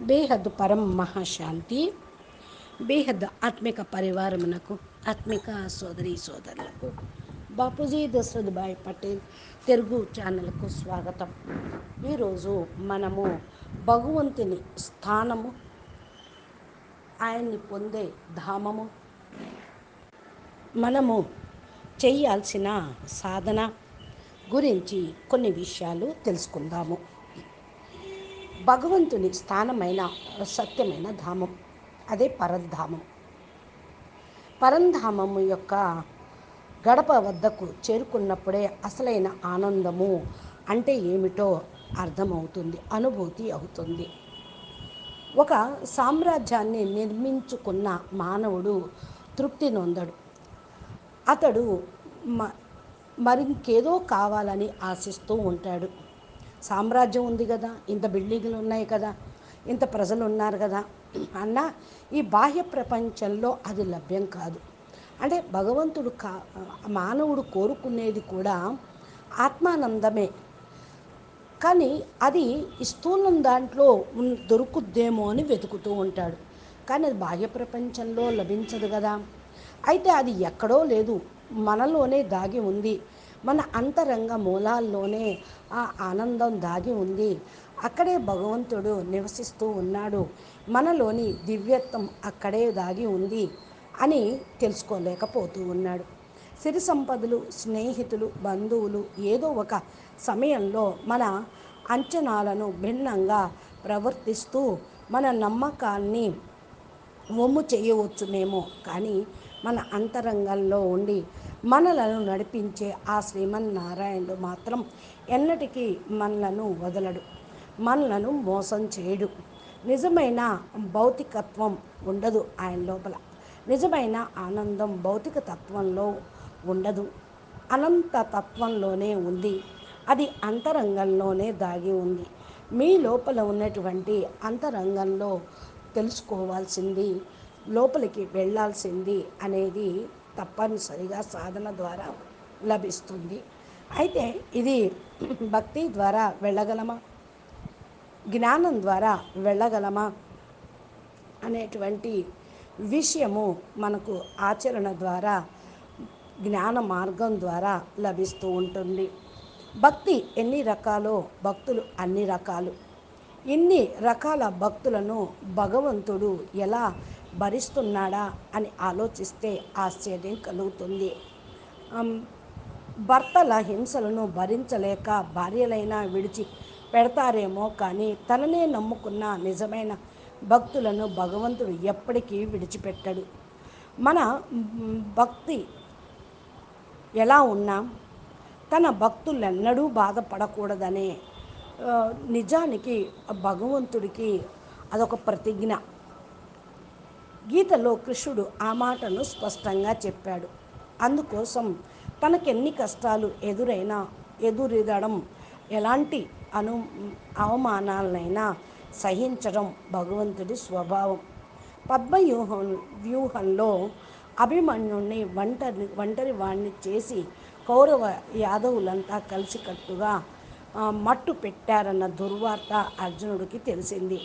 బేహద్ పరం మహాశాంతి బేహద్ ఆత్మిక పరివారమునకు ఆత్మిక సోదరి సోదరులకు. బాపూజీ దశరథ్భాయ్ పటేల్ తెలుగు ఛానల్కు స్వాగతం. ఈరోజు మనము భగవంతుని స్థానము ఆయన్ని పొందే ధామము మనము చేయాల్సిన సాధన గురించి కొన్ని విషయాలు తెలుసుకుందాము. భగవంతుని స్థానమైన సత్యమైన ధామం. అదే పరంధామం. పరంధామము యొక్క గడప వద్దకు చేరుకున్నప్పుడే అసలైన ఆనందము అంటే ఏమిటో అర్థమవుతుంది అనుభూతి అవుతుంది. ఒక సామ్రాజ్యాన్ని నిర్మించుకున్న మానవుడు తృప్తి నొందడు. అతడు మ మరింకేదో కావాలని ఆశిస్తూ ఉంటాడు. సామ్రాజ్యం ఉంది కదా ఇంత బిల్డింగ్లు ఉన్నాయి కదా ఇంత ప్రజలు ఉన్నారు కదా అన్న ఈ బాహ్య ప్రపంచంలో అది లభ్యం కాదు. అంటే భగవంతుడు కా మానవుడు కోరుకునేది కూడా ఆత్మానందమే. కానీ అది ఈ స్థూలం దాంట్లో దొరుకుద్దేమో అని వెతుకుతూ ఉంటాడు. కానీ అది బాహ్య ప్రపంచంలో లభించదు కదా. అయితే అది ఎక్కడో లేదు మనలోనే దాగి ఉంది. మన అంతరంగ మూలాల్లోనే ఆ ఆనందం దాగి ఉంది. అక్కడే భగవంతుడు నివసిస్తూ ఉన్నాడు. మనలోని దివ్యత్వం అక్కడే దాగి ఉంది అని తెలుసుకోలేకపోతూ ఉన్నాడు. సిరి సంపదలు స్నేహితులు బంధువులు ఏదో ఒక సమయంలో మన అంచనాలను భిన్నంగా ప్రవర్తిస్తూ మన నమ్మకాన్ని ఒమ్ము చేయవచ్చునేమో. కానీ మన అంతరంగంలో ఉండి మనలను నడిపించే ఆ శ్రీమన్నారాయణుడు మాత్రం ఎన్నటికీ మనలను వదలడు మనలను మోసం చేయడు. నిజమైన భౌతికత్వం ఉండదు ఆయన లోపల. నిజమైన ఆనందం భౌతిక తత్వంలో ఉండదు. అనంత తత్వంలోనే ఉంది. అది అంతరంగంలోనే దాగి ఉంది. మీ లోపల ఉన్నటువంటి అంతరంగంలో తెలుసుకోవాల్సింది లోపలికి వెళ్ళాల్సింది అనేది తప్పనిసరిగా సాధన ద్వారా లభిస్తుంది. అయితే ఇది భక్తి ద్వారా వెళ్ళగలమా? జ్ఞానం ద్వారా వెళ్ళగలమా? అనేటువంటి విషయము మనకు ఆచరణ ద్వారా జ్ఞాన మార్గం ద్వారా లభిస్తూ ఉంటుంది. భక్తి ఎన్ని రకాలో భక్తులు అన్ని రకాలు. ఇన్ని రకాల భక్తులను భగవంతుడు ఎలా భరిస్తున్నాడా అని ఆలోచిస్తే ఆశ్చర్యం కలుగుతుంది. భర్తల హింసలను భరించలేక భార్యలైనా విడిచి పెడతారేమో కానీ తననే నమ్ముకున్న నిజమైన భక్తులను భగవంతుడు ఎప్పటికీ విడిచిపెట్టడు. మన భక్తి ఎలా ఉన్నా తన భక్తులెన్నడూ బాధపడకూడదనే నిజానికి భగవంతుడికి అదొక ప్రతిజ్ఞ. గీతలో కృష్ణుడు ఆ మాటను స్పష్టంగా చెప్పాడు. అందుకోసం తనకెన్ని కష్టాలు ఎదురైనా ఎదురెదడం ఎలాంటి అను అవమానాలనైనా సహించడం భగవంతుడి స్వభావం. పద్మవ్యూహం వ్యూహంలో అభిమన్యుణ్ణి ఒంటరి ఒంటరి వాణ్ణి చేసి కౌరవ యాదవులంతా కలిసికట్టుగా మట్టు పెట్టారన్న దుర్వార్త అర్జునుడికి తెలిసింది.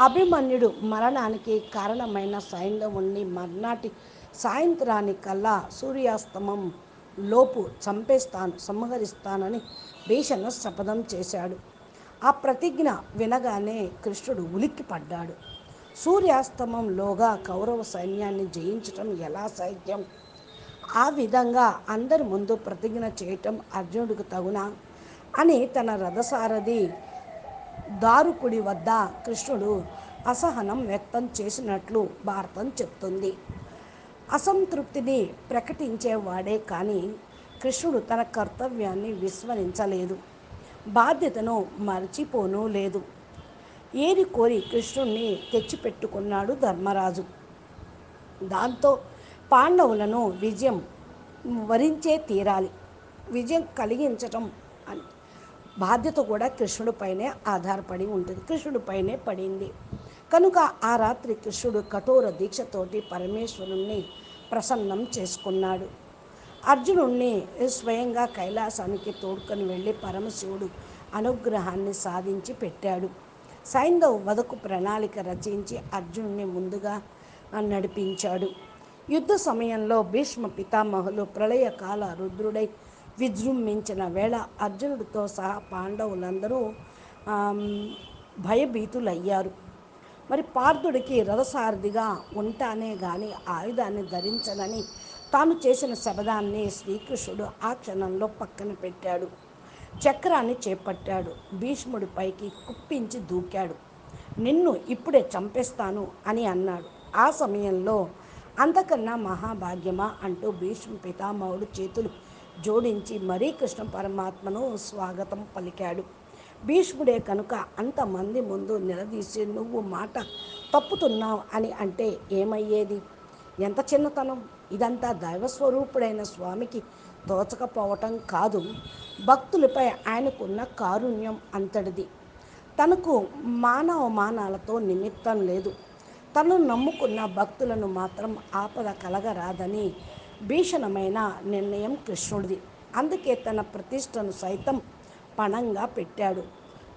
అభిమన్యుడు మరణానికి కారణమైన సైంధవుణ్ణి మర్నాటి సాయంత్రానికల్లా సూర్యాస్తమం లోపు చంపేస్తాను సంహరిస్తానని భీషణ శపథం చేశాడు. ఆ ప్రతిజ్ఞ వినగానే కృష్ణుడు ఉలిక్కిపడ్డాడు. సూర్యాస్తమంలోగా కౌరవ సైన్యాన్ని జయించటం ఎలా సాధ్యం? ఆ విధంగా అందరి ముందు ప్రతిజ్ఞ చేయటం అర్జునుడికి తగునా? అని తన రథసారథి దారుకుడి వద్ద కృష్ణుడు అసహనం వ్యక్తం చేసినట్లు భారతం చెప్తుంది. అసంతృప్తిని ప్రకటించేవాడే కానీ కృష్ణుడు తన కర్తవ్యాన్ని విస్మరించలేదు. బాధ్యతను మర్చిపోను లేదు. ఏరి కోరి కృష్ణుణ్ణి తెచ్చిపెట్టుకున్నాడు ధర్మరాజు. దాంతో పాండవులను విజయం వరించే తీరాలి. విజయం కలిగించటం అని బాధ్యత కూడా కృష్ణుడిపైనే ఆధారపడి ఉంటుంది. కృష్ణుడిపైనే పడింది. కనుక ఆ రాత్రి కృష్ణుడు కఠోర దీక్షతోటి పరమేశ్వరుణ్ణి ప్రసన్నం చేసుకున్నాడు. అర్జునుణ్ణి స్వయంగా కైలాసానికి తోడుకొని వెళ్ళి పరమశివుడు అనుగ్రహాన్ని సాధించి పెట్టాడు. సైంధవ్ వదకు ప్రణాళిక రచించి అర్జునుడిని ముందుగా నడిపించాడు. యుద్ధ సమయంలో భీష్మ పితామహులు ప్రళయకాల రుద్రుడై విజృంభించిన వేళ అర్జునుడితో సహా పాండవులందరూ భయభీతులయ్యారు. మరి పార్థుడికి రథసారథిగా ఉంటానే కానీ ఆయుధాన్ని ధరించనని తాను చేసిన శబదాన్ని శ్రీకృష్ణుడు ఆ క్షణంలో పక్కన పెట్టాడు. చక్రాన్ని చేపట్టాడు. భీష్ముడి పైకి కుప్పించి దూకాడు. నిన్ను ఇప్పుడే చంపేస్తాను అని అన్నాడు. ఆ సమయంలో అంతకన్నా మహాభాగ్యమా అంటూ భీష్మ పితామహుడు చేతులు జోడించి మరీ కృష్ణ పరమాత్మను స్వాగతం పలికాడు. భీష్ముడే కనుక అంతమంది ముందు నిలదీసి నువ్వు మాట తప్పుతున్నావు అని అంటే ఏమయ్యేది? ఎంత చిన్నతనం? ఇదంతా దైవస్వరూపుడైన స్వామికి తోచకపోవటం కాదు. భక్తులపై ఆయనకున్న కారుణ్యం అంతటిది. తనకు మానవ మానాలతో నిమిత్తం లేదు. తను నమ్ముకున్న భక్తులను మాత్రం ఆపద కలగరాదని భీషణమైన నిర్ణయం కృష్ణుడిది. అందుకే తన ప్రతిష్టను సైతం పణంగా పెట్టాడు.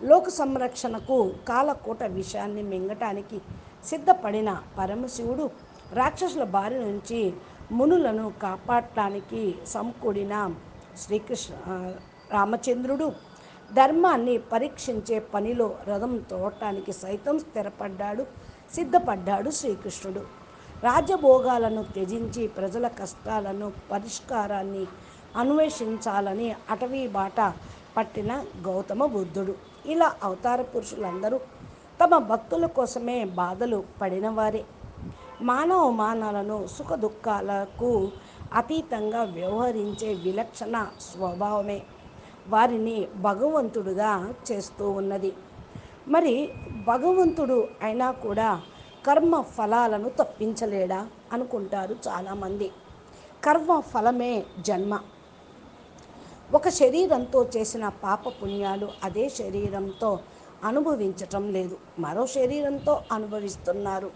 లోక సంరక్షణకు కాలకూట విషయాన్ని మింగటానికి సిద్ధపడిన పరమశివుడు రాక్షసుల బారి నుంచి మునులను కాపాడటానికి సమకూడిన శ్రీకృష్ణ రామచంద్రుడు ధర్మాన్ని పరీక్షించే పనిలో రథం తోడటానికి సైతం స్థిరపడ్డాడు సిద్ధపడ్డాడు శ్రీకృష్ణుడు. రాజభోగాలను త్యజించి ప్రజల కష్టాలను పరిష్కారాన్ని అన్వేషించాలని అటవీ బాట పట్టిన గౌతమ బుద్ధుడు. ఇలా అవతార పురుషులందరూ తమ భక్తుల కోసమే బాధలు పడినవారే. మానవ మానాలను సుఖ దుఃఖాలకు అతీతంగా వ్యవహరించే విలక్షణ స్వభావమే వారిని భగవంతుడుగా చేస్తూ ఉన్నది. మరి భగవంతుడు అయినా కూడా కర్మ ఫలాలను తప్పించలేడా అనుకుంటారు చాలామంది. కర్మ ఫలమే జన్మ. ఒక శరీరంతో చేసిన పాప పుణ్యాలు అదే శరీరంతో అనుభవించటం లేదు. మరో శరీరంతో అనుభవిస్తున్నారు.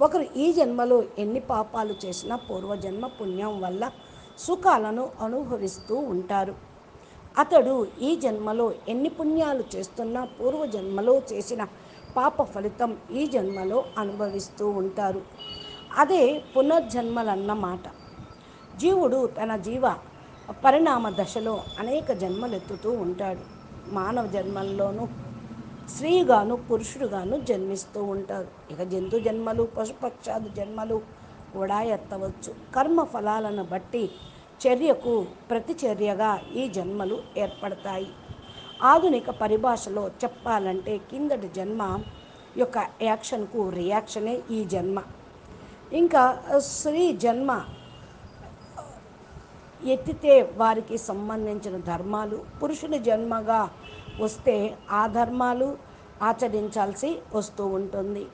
ఒకరు ఈ జన్మలో ఎన్ని పాపాలు చేసినా పూర్వజన్మ పుణ్యం వల్ల సుఖాలను అనుభవిస్తూ ఉంటారు. అతడు ఈ జన్మలో ఎన్ని పుణ్యాలు చేస్తున్నా పూర్వజన్మలో చేసిన పాప ఫలితం ఈ జన్మలో అనుభవిస్తూ ఉంటారు. అదే పునర్జన్మలన్నమాట. జీవుడు తన జీవ పరిణామ దశలో అనేక జన్మలెత్తుతూ ఉంటాడు. మానవ జన్మల్లోనూ స్త్రీగాను పురుషుడుగాను జన్మిస్తూ ఉంటారు ఇక జంతు జన్మలు పశుపక్షాది జన్మలు కూడా ఎత్తవచ్చు. కర్మ ఫలాలను బట్టి చర్యకు ప్రతిచర్యగా ఈ జన్మలు ఏర్పడతాయి. ఆధునిక పరిభాషలో చెప్పాలంటే కిందటి జన్మ యొక్క యాక్షన్కు రియాక్షనే ఈ జన్మ. ఇంకా స్త్రీ జన్మ ఎత్తితే వారికి సంబంధించిన ధర్మాలు పురుషుని జన్మగా వస్తే ఆ ధర్మాలు ఆచరించాల్సి వస్తూ ఉంటుంది.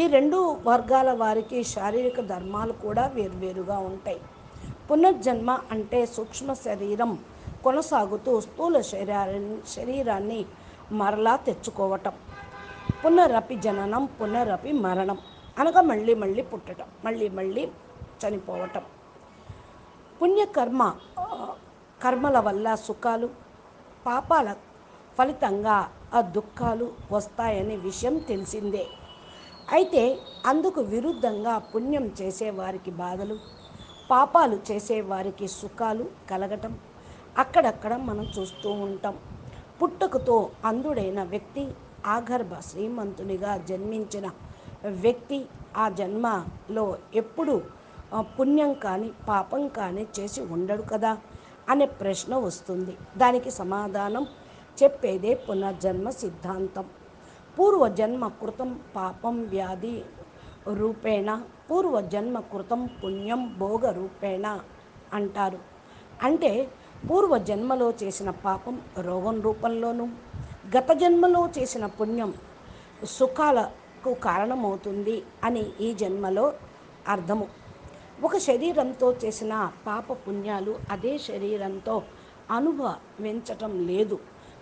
ఈ రెండు వర్గాల వారికి శారీరక ధర్మాలు కూడా వేర్వేరుగా ఉంటాయి. పునర్జన్మ అంటే సూక్ష్మ శరీరం కొనసాగుతూ స్థూల శరీరాన్ని శరీరాన్ని మరలా తెచ్చుకోవటం. పునరపి జననం పునరపి మరణం. అనగా మళ్ళీ మళ్ళీ పుట్టడం మళ్ళీ మళ్ళీ చనిపోవటం. పుణ్యకర్మ కర్మల వల్ల సుఖాలు పాపాల ఫలితంగా ఆ దుఃఖాలు వస్తాయనే విషయం తెలిసిందే. అయితే అందుకు విరుద్ధంగా పుణ్యం చేసేవారికి బాధలు పాపాలు చేసేవారికి సుఖాలు కలగటం అక్కడక్కడ మనం చూస్తూ ఉంటాం. పుట్టుకతో అంధుడైన వ్యక్తి ఆగర్భ శ్రీమంతునిగా జన్మించిన వ్యక్తి ఆ జన్మలో ఎప్పుడు పుణ్యం కానీ పాపం కానీ చేసి ఉండడు కదా? అనే ప్రశ్న వస్తుంది. దానికి సమాధానం చెప్పేదే పునర్జన్మ సిద్ధాంతం. పూర్వజన్మ కృతం పాపం వ్యాధి రూపేణ పూర్వజన్మ కృతం పుణ్యం భోగ రూపేణ అంటారు. అంటే పూర్వ జన్మలో చేసిన పాపం రోగం రూపంలోనూ గత జన్మలో చేసిన పుణ్యం సుఖాలకు కారణమవుతుంది అని ఈ జన్మలో అర్థము. ఒక శరీరంతో చేసిన పాప పుణ్యాలు అదే శరీరంతో అనుభవించటం లేదు.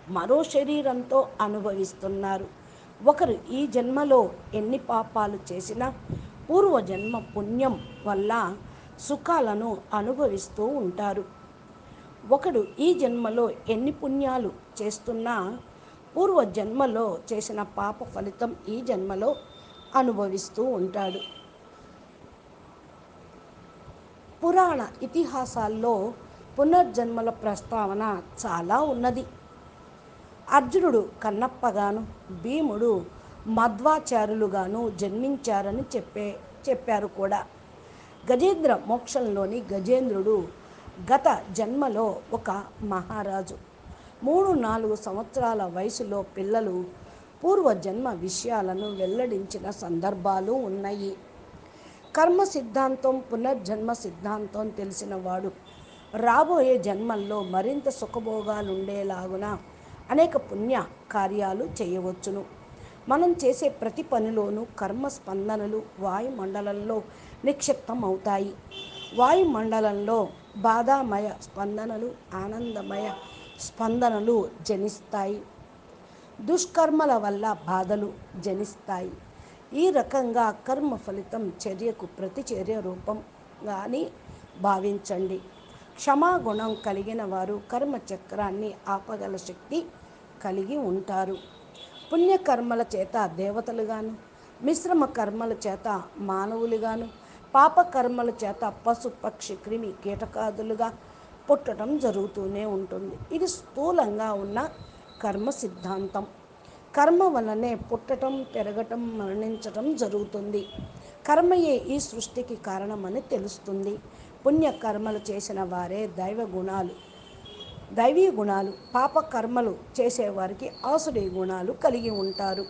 మరో శరీరంతో అనుభవిస్తున్నారు. ఒకరు ఈ జన్మలో ఎన్ని పాపాలు చేసినా పూర్వజన్మ పుణ్యం వల్ల సుఖాలను అనుభవిస్తూ ఉంటారు. ఒకడు ఈ జన్మలో ఎన్ని పుణ్యాలు చేస్తున్నా పూర్వ జన్మలో చేసిన పాప ఫలితం ఈ జన్మలో అనుభవిస్తూ ఉంటాడు. పురాణ ఇతిహాసాల్లో పునర్జన్మల ప్రస్తావన చాలా ఉన్నది. అర్జునుడు కన్నప్పగాను భీముడు మధ్వాచార్యులుగాను జన్మించారని చెప్పే చెప్పారు కూడా. గజేంద్ర మోక్షంలోని గజేంద్రుడు గత జన్మలో ఒక మహారాజు. మూడు నాలుగు సంవత్సరాల వయసులో పిల్లలు పూర్వజన్మ విషయాలను వెల్లడించిన సందర్భాలు ఉన్నాయి. కర్మ సిద్ధాంతం పునర్జన్మ సిద్ధాంతం తెలిసిన వాడు రాబోయే జన్మల్లో మరింత సుఖభోగాలుండేలాగున అనేక పుణ్య కార్యాలు చేయవచ్చును. మనం చేసే ప్రతి పనిలోనూ కర్మ స్పందనలు వాయుమండలంలో నిక్షిప్తం అవుతాయి వాయుమండలంలో బాధామయ స్పందనలు ఆనందమయ స్పందనలు జనిస్తాయి. దుష్కర్మల వల్ల బాధలు జనిస్తాయి. ఈ రకంగా కర్మ ఫలితం చర్యకు ప్రతిచర్య రూపంగాని భావించండి. క్షమాగుణం కలిగిన వారు కర్మ చక్రాన్ని ఆపగల శక్తి కలిగి ఉంటారు. పుణ్యకర్మల చేత దేవతలుగాను మిశ్రమ కర్మల చేత మానవులుగాను పాపకర్మల చేత పశు పక్షి క్రిమి కీటకాదులుగా పుట్టడం జరుగుతూనే ఉంటుంది. ఇది స్థూలంగా ఉన్న కర్మ సిద్ధాంతం. కర్మ వలనే పుట్టటం పెరగటం మరణించటం జరుగుతుంది. కర్మయే ఈ సృష్టికి కారణమని తెలుస్తుంది. పుణ్యకర్మలు చేసిన వారే దైవ గుణాలు. దైవీ గుణాలు పాపకర్మలు చేసేవారికి ఆసురీ గుణాలు కలిగి ఉంటారు.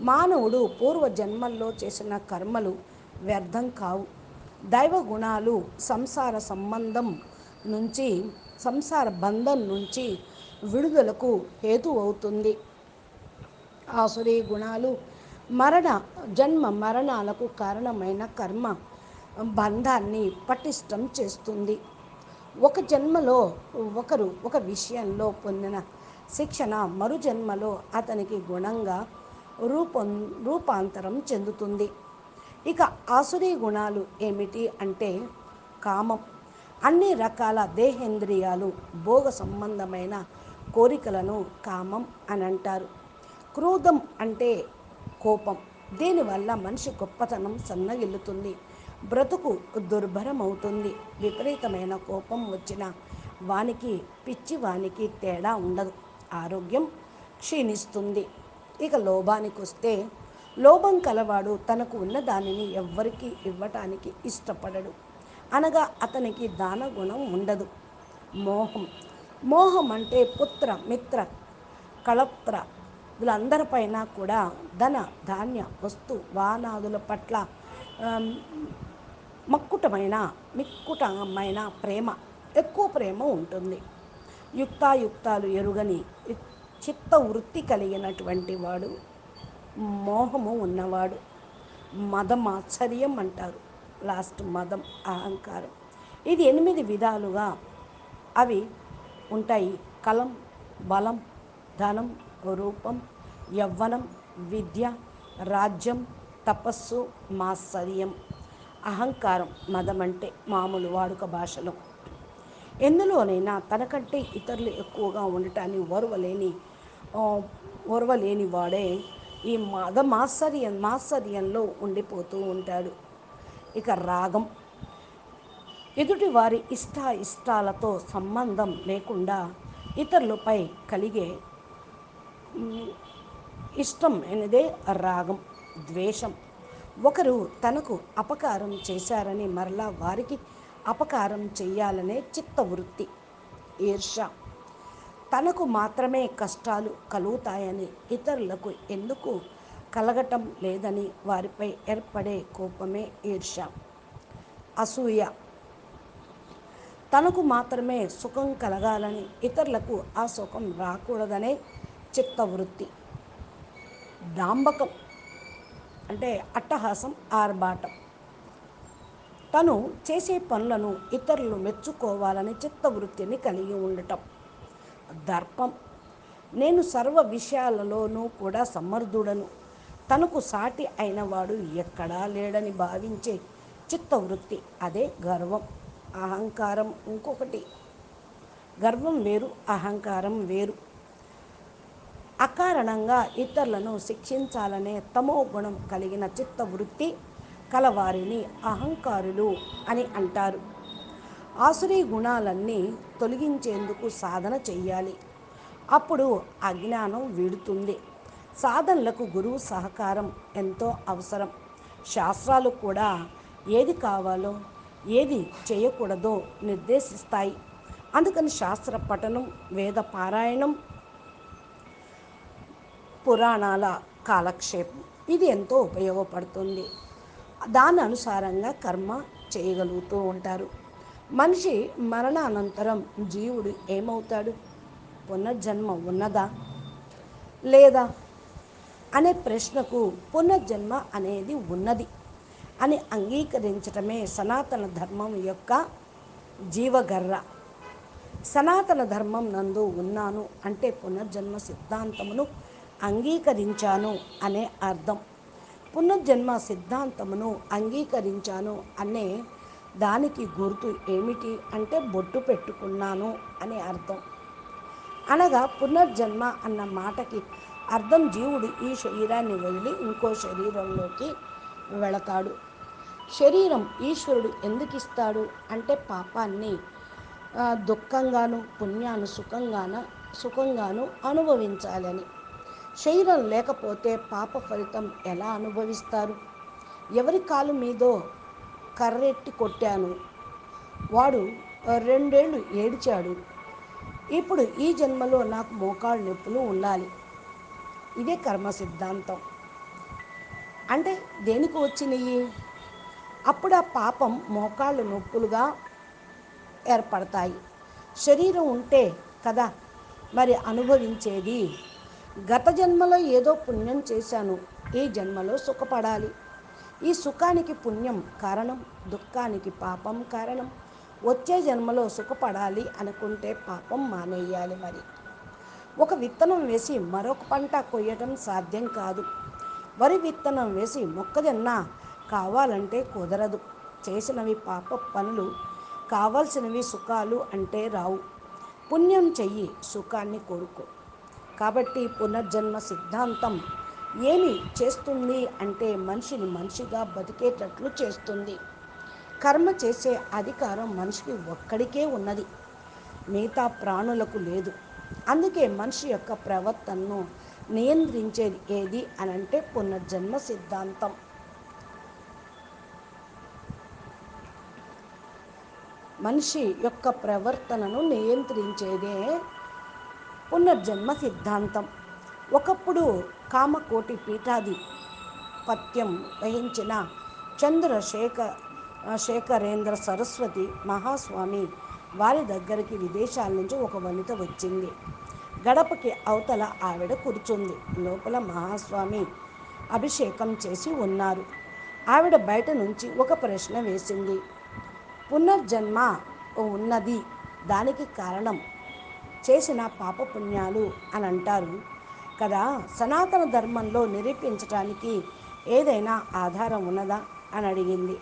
మానవుడు పూర్వ జన్మల్లో చేసిన కర్మలు వ్యర్థం కావు. దైవ గుణాలు సంసార సంబంధం నుంచి సంసార బంధం నుంచి విడుదలకు హేతు అవుతుంది. ఆసురీ గుణాలు మరణ జన్మ మరణాలకు కారణమైన కర్మ బంధాన్ని పటిష్టం చేస్తుంది. ఒక జన్మలో ఒకరు ఒక విషయంలో పొందిన శిక్షణ మరు జన్మలో అతనికి గుణంగా రూపం రూపాంతరం చెందుతుంది. ఇక ఆసురీ గుణాలు ఏమిటి అంటే కామం. అన్ని రకాల దేహేంద్రియాలు భోగ సంబంధమైన కోరికలను కామం అని అంటారు. క్రోధం అంటే కోపం. దీనివల్ల మనిషి గొప్పతనం సన్నగిల్లుతుంది. బ్రతుకు దుర్భరమవుతుంది. విపరీతమైన కోపం వచ్చిన వానికి పిచ్చి వానికి తేడా ఉండదు. ఆరోగ్యం క్షీణిస్తుంది. ఇక లోభానికి వస్తే లోభం కలవాడు తనకు ఉన్న దానిని ఎవ్వరికీ ఇవ్వటానికి ఇష్టపడడు. అనగా అతనికి దాన గుణం ఉండదు. మోహం. మోహం అంటే పుత్ర మిత్ర కళత్ర. వీళ్ళందరిపైన కూడా ధన ధాన్య వస్తు వాహనాదుల పట్ల మక్కుటమైన మిక్కుటమైన ప్రేమ ఎక్కువ ప్రేమ ఉంటుంది. యుక్తాయుక్తాలు ఎరుగని చిత్త వృత్తి కలిగినటువంటి వాడు మోహము ఉన్నవాడు. మదమాత్సర్యం అంటారు. లాస్ట్ మదం అహంకారం. ఇది ఎనిమిది విధాలుగా అవి ఉంటాయి. కలం బలం ధనం రూపం యవ్వనం విద్య రాజ్యం తపస్సు మాత్సర్యం అహంకారం మదం అంటే మామూలు వాడుక భాషలో. ఎందులోనైనా తనకంటే ఇతరులు ఎక్కువగా ఉండటాన్ని ఓర్వలేని ఓర్వలేని వాడే ఈ మద మాత్సర్యం మాత్సర్యంలో ఉండిపోతూ ఉంటాడు. ఇక రాగం. ఎదుటి వారి ఇష్ట ఇష్టాలతో సంబంధం లేకుండా ఇతరులపై కలిగే ఇష్టం అనేదే రాగం ద్వేషం. ఒకరు తనకు అపకారం చేశారని మరలా వారికి అపకారం చేయాలనే చిత్తవృత్తి ఈర్ష తనకు మాత్రమే కష్టాలు కలుగుతాయని ఇతరులకు ఎందుకు కలగటం లేదని వారిపై ఏర్పడే కోపమే ఈర్ష అసూయ. తనకు మాత్రమే సుఖం కలగాలని ఇతరులకు ఆ సుఖం రాకూడదనే చిత్తవృత్తి. డాంబకం అంటే అట్టహాసం ఆర్భాటం. తను చేసే పనులను ఇతరులు మెచ్చుకోవాలని చిత్తవృత్తిని కలిగి ఉండటం. దర్పం. నేను సర్వ విషయాలలోనూ కూడా సమర్థుడను. తనకు సాటి అయినవాడు ఎక్కడా లేడని భావించే చిత్తవృత్తి అదే గర్వం అహంకారం ఇంకొకటి. గర్వం వేరు అహంకారం వేరు. అకారణంగా ఇతరులను శిక్షించాలనే తమో గుణం కలిగిన చిత్తవృత్తి కలవారిని అహంకారులు అని అంటారు. ఆసురీ గుణాలన్నీ తొలగించేందుకు సాధన చెయ్యాలి. అప్పుడు అజ్ఞానం వీడుతుంది. సాధనలకు గురువు సహకారం ఎంతో అవసరం. శాస్త్రాలు కూడా ఏది కావాలో ఏది చేయకూడదో నిర్దేశిస్తాయి. అందుకని శాస్త్ర పఠనం వేద పారాయణం పురాణాల కాలక్షేపం ఇది ఎంతో ఉపయోగపడుతుంది. దాని అనుసారంగా కర్మ చేయగలుగుతూ ఉంటారు. మనిషి మరణానంతరం జీవుడు ఏమవుతాడు? పునర్జన్మ ఉన్నదా? లేదా? అనే ప్రశ్నకు పునర్జన్మ అనేది ఉన్నది అని అంగీకరించటమే సనాతన ధర్మం యొక్క జీవగర్ర. సనాతన ధర్మం నందు ఉన్నాను అంటే పునర్జన్మ సిద్ధాంతమును అంగీకరించాను అనే అర్థం. పునర్జన్మ సిద్ధాంతమును అంగీకరించాను అనే దానికి గుర్తు ఏమిటి అంటే బొట్టు పెట్టుకున్నాను అని అర్థం. అనగా పునర్జన్మ అన్న మాటకి అర్థం జీవుడు ఈ శరీరాన్ని వదిలి ఇంకో శరీరంలోకి వెళతాడు. శరీరం ఈశ్వరుడు ఎందుకు ఇస్తాడు అంటే పాపాన్ని దుఃఖంగాను పుణ్యాన్ని సుఖంగాను సుఖంగాను అనుభవించాలని. శరీరం లేకపోతే పాప ఫలితం ఎలా అనుభవిస్తారు? ఎవరి కాలు మీదో కర్రెట్టి కొట్టాను. వాడు రెండేళ్ళు ఏడిచాడు. ఇప్పుడు ఈ జన్మలో నాకు మోకాళ్ళ నొప్పులు ఉండాలి. ఇదే కర్మ సిద్ధాంతం. అంటే దేనికి వచ్చినాయి? అప్పుడు ఆ పాపం మోకాళ్ళు నొప్పులుగా ఏర్పడతాయి. శరీరం ఉంటే కదా మరి అనుభవించేది. గత జన్మలో ఏదో పుణ్యం చేశాను. ఈ జన్మలో సుఖపడాలి. ఈ సుఖానికి పుణ్యం కారణం దుఃఖానికి పాపం కారణం. వచ్చే జన్మలో సుఖపడాలి అనుకుంటే పాపం మానేయాలి మరి. ఒక విత్తనం వేసి మరొక పంట కొయ్యడం సాధ్యం కాదు. వరి విత్తనం వేసి మొక్కజొన్న కావాలంటే కుదరదు. చేసినవి పాప పనులు కావాల్సినవి సుఖాలు అంటే రావు. పుణ్యం చెయ్యి సుఖాన్ని కోరుకో. కాబట్టి పునర్జన్మ సిద్ధాంతం ఏమి చేస్తుంది అంటే మనిషిని మనిషిగా బతికేటట్లు చేస్తుంది. కర్మ చేసే అధికారం మనిషికి ఒక్కడికే ఉన్నది. మిగతా ప్రాణులకు లేదు. అందుకే మనిషి యొక్క ప్రవర్తనను నియంత్రించేది ఏది అని అంటే పునర్జన్మ సిద్ధాంతం. మనిషి యొక్క ప్రవర్తనను నియంత్రించేదే పునర్జన్మ సిద్ధాంతం. ఒకప్పుడు కామకోటి పీఠాది పత్యం వహించిన చంద్రశేఖ శేఖరేంద్ర సరస్వతి మహాస్వామి వారి దగ్గరికి విదేశాల నుంచి ఒక వనిత వచ్చింది. గడపకి అవతల ఆవిడ కూర్చుంది. లోపల మహాస్వామి అభిషేకం చేసి ఉన్నారు. ఆవిడ బయట నుంచి ఒక ప్రశ్న వేసింది. పునర్జన్మ ఉన్నది. దానికి కారణం చేసిన పాపపుణ్యాలు అని అంటారు. కదా? సనాతన ధర్మంలో నిరూపించటానికి ఏదైనా ఆధారం ఉన్నదా? అని అడిగింది.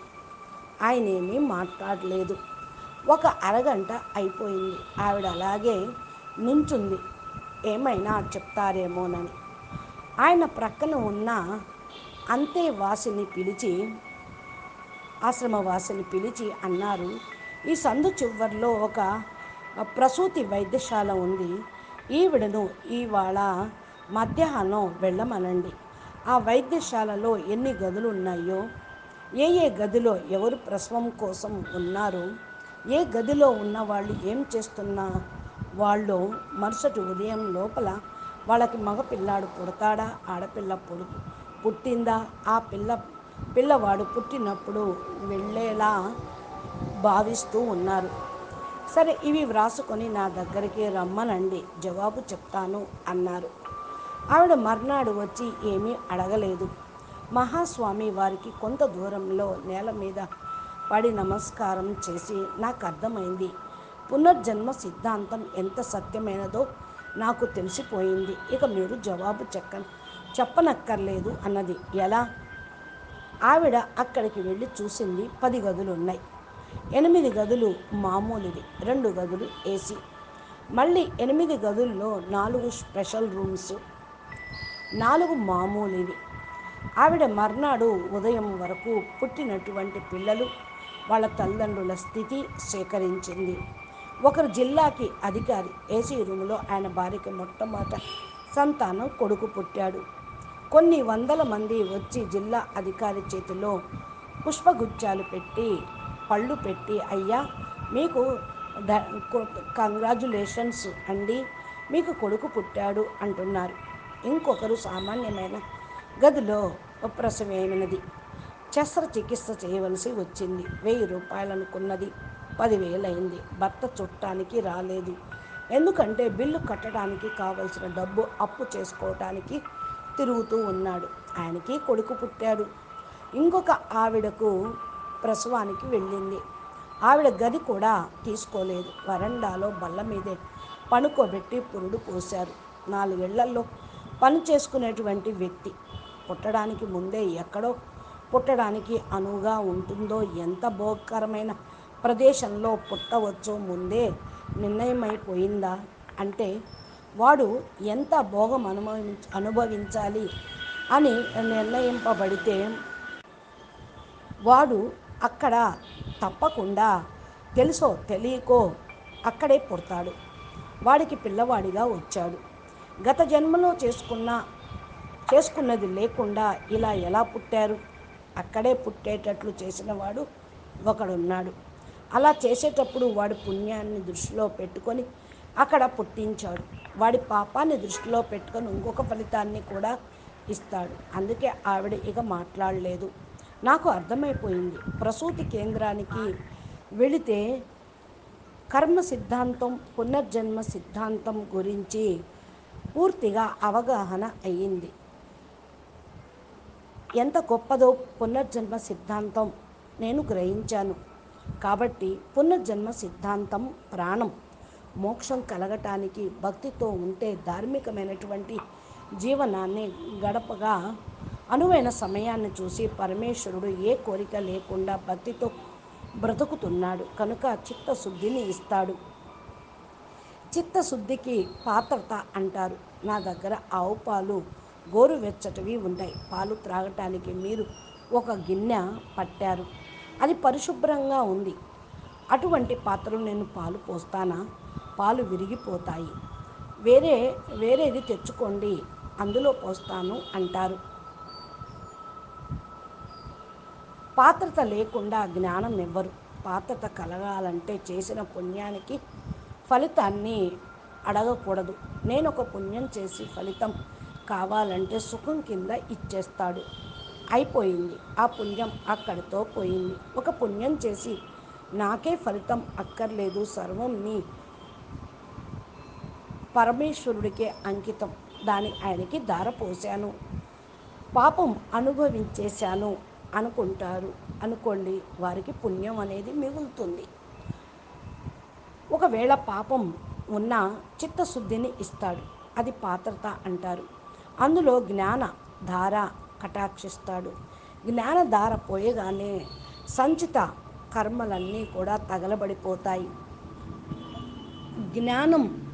ఆయన ఏమీ మాట్లాడలేదు. ఒక అరగంట అయిపోయింది. ఆవిడ అలాగే నుంచుంది. ఏమైనా చెప్తారేమోనని. ఆయన ప్రక్కన ఉన్న అంతే వాసిని పిలిచి ఆశ్రమవాసిని పిలిచి అన్నారు ఈ సందు చివరిలో ఒక ప్రసూతి వైద్యశాల ఉంది. ఈవిడను ఇవాళ మధ్యాహ్నం వెళ్ళమనండి. ఆ వైద్యశాలలో ఎన్ని గదులు ఉన్నాయో ఏ ఏ గదిలో ఎవరు ప్రసవం కోసం ఉన్నారో ఏ గదిలో ఉన్న వాళ్ళు ఏం చేస్తున్నా వాళ్ళు మరుసటి ఉదయం లోపల వాళ్ళకి మగ పిల్లాడు పుడతాడా ఆడపిల్ల పుడు పుట్టిందా ఆ పిల్ల పిల్లవాడు పుట్టినప్పుడు వెళ్ళేలా భావిస్తూ ఉన్నారు. సరే ఇవి వ్రాసుకొని నా దగ్గరికి రమ్మనండి జవాబు చెప్తాను అన్నారు. ఆవిడ మర్నాడు వచ్చి ఏమీ అడగలేదు. మహాస్వామి వారికి కొంత దూరంలో నేల మీద పడి నమస్కారం చేసి నాకు అర్థమైంది. పునర్జన్మ సిద్ధాంతం ఎంత సత్యమైనదో నాకు తెలిసిపోయింది. ఇక మీరు జవాబు చెక్క చెప్పనక్కర్లేదు అన్నది. ఎలా? ఆవిడ అక్కడికి వెళ్ళి చూసింది పది గదులు ఉన్నాయి ఎనిమిది గదులు మామూలువి రెండు గదులు ఏసీ. మళ్ళీ ఎనిమిది గదుల్లో నాలుగు స్పెషల్ రూమ్స్ నాలుగు మామూలివి. ఆవిడ మర్నాడు ఉదయం వరకు పుట్టినటువంటి పిల్లలు వాళ్ళ తల్లిదండ్రుల స్థితి సేకరించింది. ఒకరు జిల్లాకి అధికారి ఏసీ రూములో ఆయన భార్యకి మొట్టమొదట సంతానం కొడుకు పుట్టాడు. కొన్ని వందల మంది వచ్చి జిల్లా అధికారి చేతిలో పుష్పగుచ్చాలు పెట్టి పళ్ళు పెట్టి అయ్యా మీకు కంగ్రాచులేషన్స్ అండి మీకు కొడుకు పుట్టాడు అంటున్నారు. ఇంకొకరు సామాన్యమైన గదిలో ఉప్రసమైనది శస్త్రచికిత్స చేయవలసి వచ్చింది. వెయ్యి రూపాయలు అనుకున్నది పదివేలైంది. భర్త చుట్టానికి రాలేదు. ఎందుకంటే బిల్లు కట్టడానికి కావలసిన డబ్బు అప్పు చేసుకోవటానికి తిరుగుతూ ఉన్నాడు. ఆయనకి కొడుకు పుట్టాడు. ఇంకొక ఆవిడకు ప్రసవానికి వెళ్ళింది. ఆవిడ గది కూడా తీసుకోలేదు. వరండాలో బల్ల మీదే పనుకోబెట్టి పురుడు పోశారు. నాలుగేళ్ళలో పని చేసుకునేటువంటి వ్యక్తి. పుట్టడానికి ముందే ఎక్కడో పుట్టడానికి అనువుగా ఉంటుందో ఎంత భోగకరమైన ప్రదేశంలో పుట్టవచ్చో ముందే నిర్ణయమైపోయిందా అంటే వాడు ఎంత భోగం అనుభవి అనుభవించాలి అని నిర్ణయింపబడితే వాడు అక్కడ తప్పకుండా తెలుసో తెలియకో అక్కడే పుడతాడు. వాడికి పిల్లవాడిగా వచ్చాడు. గత జన్మలో చేసుకున్న చేసుకున్నది లేకుండా ఇలా ఎలా పుట్టారు? అక్కడే పుట్టేటట్లు చేసినవాడు ఒకడున్నాడు. అలా చేసేటప్పుడు వాడి పుణ్యాన్ని దృష్టిలో పెట్టుకొని అక్కడ పుట్టించాడు. వాడి పాపాన్ని దృష్టిలో పెట్టుకొని ఇంకొక ఫలితాన్ని కూడా ఇస్తాడు. అందుకే ఆవిడ ఇక మాట్లాడలేదు. నాకు అర్థమైపోయింది. ప్రసూతి కేంద్రానికి వెళితే కర్మ సిద్ధాంతం పునర్జన్మ సిద్ధాంతం గురించి పూర్తిగా అవగాహన అయ్యింది. ఎంత గొప్పదో పునర్జన్మ సిద్ధాంతం నేను గ్రహించాను. కాబట్టి పునర్జన్మ సిద్ధాంతం ప్రాణం. మోక్షం కలగటానికి భక్తితో ఉంటే ధార్మికమైనటువంటి జీవనాన్ని గడపగా అనువైన సమయాన్ని చూసి పరమేశ్వరుడు ఏ కోరిక లేకుండా భక్తితో బ్రతుకుతున్నాడు. కనుక చిత్తశుద్ధిని ఇస్తాడు. చిత్తశుద్ధికి పాత్రత అంటారు. నా దగ్గర ఆవు పాలు గోరువెచ్చటివి ఉంటాయి పాలు త్రాగటానికి మీరు ఒక గిన్నె పట్టారు. అది పరిశుభ్రంగా ఉంది. అటువంటి పాత్రలు నేను పాలు పోస్తానా? పాలు విరిగిపోతాయి. వేరే వేరేది తెచ్చుకోండి. అందులో పోస్తాను అంటారు. పాత్రత లేకుండా జ్ఞానం ఇవ్వరు పాత్రత కలగాలంటే చేసిన పుణ్యానికి ఫలితాన్ని అడగకూడదు. నేను ఒక పుణ్యం చేసి ఫలితం కావాలంటే సుఖం కింద ఇచ్చేస్తాడు. అయిపోయింది. ఆ పుణ్యం అక్కడితో పోయింది. ఒక పుణ్యం చేసి నాకే ఫలితం అక్కర్లేదు. సర్వం నీ పరమేశ్వరుడికే అంకితం. దాని ఆయనకి ధారపోశాను పాపం అనుభవించేశాను అనుకుంటారు. అనుకోండి వారికి పుణ్యం అనేది మిగులుతుంది. ఒకవేళ పాపం ఉన్న చిత్తశుద్ధిని ఇస్తాడు. అది పాత్రత అంటారు. అందులో జ్ఞాన ధార కటాక్షిస్తాడు. జ్ఞాన ధార పోయగానే సంచిత కర్మలన్నీ కూడా తగలబడిపోతాయి. జ్ఞానం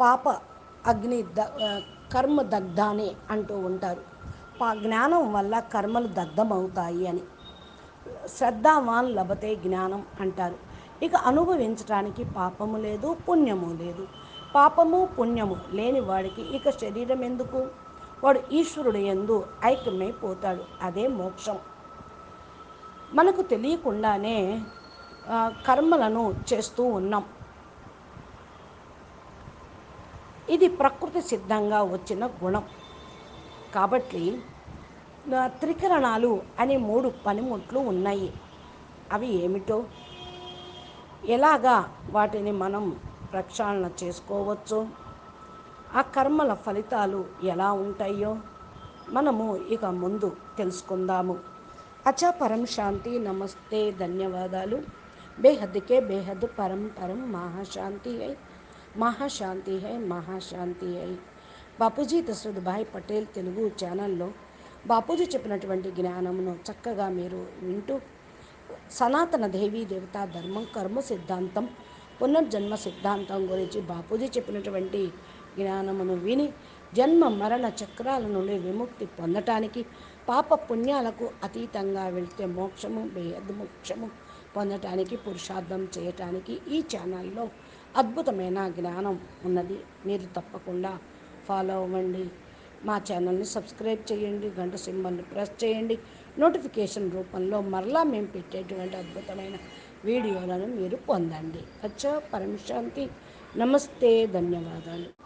పాప అగ్ని ద కర్మ దగ్ధాని అంటూ ఉంటారు. పా జ్ఞానం వల్ల కర్మలు దగ్ధమవుతాయి అని. శ్రద్ధావాన్ లభతే జ్ఞానం అంటారు. ఇక అనుభవించడానికి పాపము లేదు పుణ్యము లేదు. పాపము పుణ్యము లేని వాడికి ఇక శరీరం ఎందుకు? వాడు ఈశ్వరుడు ఎందు ఐక్యమైపోతాడు అదే మోక్షం. మనకు తెలియకుండానే కర్మలను చేస్తూ ఉన్నాం. ఇది ప్రకృతి సిద్ధంగా వచ్చిన గుణం. కాబట్టి త్రికరణాలు అనే మూడు పనిముట్లు ఉన్నాయి. అవి ఏమిటో? ఎలాగా వాటిని మనం ప్రక్షాళన చేసుకోవచ్చు? ఆ కర్మల ఫలితాలు ఎలా ఉంటాయో మనము ఇక ముందు తెలుసుకుందాము. అచా పరం శాంతి నమస్తే ధన్యవాదాలు. బేహద్కే బేహద్ పరం పరం మహాశాంతి హై మహాశాంతి హై మహాశాంతి హై బాపూజీ దశరథ్ భాయ్ పటేల్ తెలుగు ఛానల్లో బాపూజీ చెప్పినటువంటి జ్ఞానమును చక్కగా మీరు వింటూ సనాతన దేవీ దేవత ధర్మం కర్మ సిద్ధాంతం పునర్జన్మ సిద్ధాంతం గురించి బాపూజీ చెప్పినటువంటి జ్ఞానమును విని జన్మ మరణ చక్రాల నుండి విముక్తి పొందటానికి పాప పుణ్యాలకు అతీతంగా వెళ్తే మోక్షము బేహద్ మోక్షము పొందటానికి పురుషార్థం చేయటానికి ఈ ఛానల్లో అద్భుతమైన జ్ఞానం ఉన్నది. మీరు తప్పకుండా ఫాలో అవ్వండి. మా ఛానల్ని సబ్స్క్రైబ్ చేయండి గంట సింబల్ని ప్రెస్ చేయండి. నోటిఫికేషన్ రూపంలో మరలా మేము పెట్టేటువంటి అద్భుతమైన వీడియోలను మీరు పొందండి. అచ్చా పరమశాంతి. నమస్తే ధన్యవాదాలు.